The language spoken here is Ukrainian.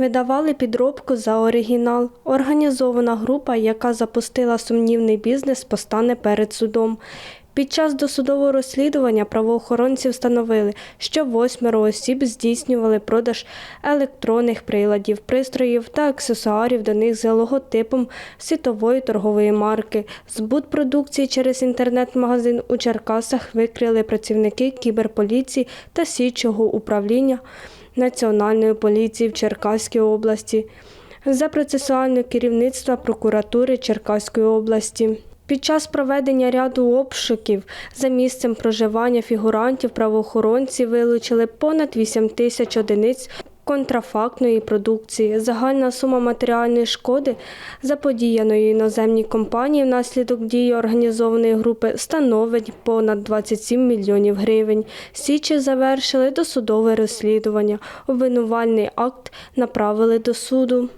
Видавали підробку за оригінал. Організована група, яка запустила сумнівний бізнес, постане перед судом. Під час досудового розслідування правоохоронці встановили, що восьмеро осіб здійснювали продаж електронних приладів, пристроїв та аксесуарів до них за логотипом світової торгової марки. Збут продукції через інтернет-магазин у Черкасах викрили працівники кіберполіції та слідчого управління Національної поліції в Черкаській області за процесуальне керівництво прокуратури Черкаської області. Під час проведення ряду обшуків за місцем проживання фігурантів правоохоронці вилучили понад 8 тисяч одиниць контрафактної продукції. Загальна сума матеріальної шкоди, заподіяної іноземній компанії внаслідок дії організованої групи, становить понад 27 мільйонів гривень. Січі завершили досудове розслідування. Обвинувальний акт направили до суду.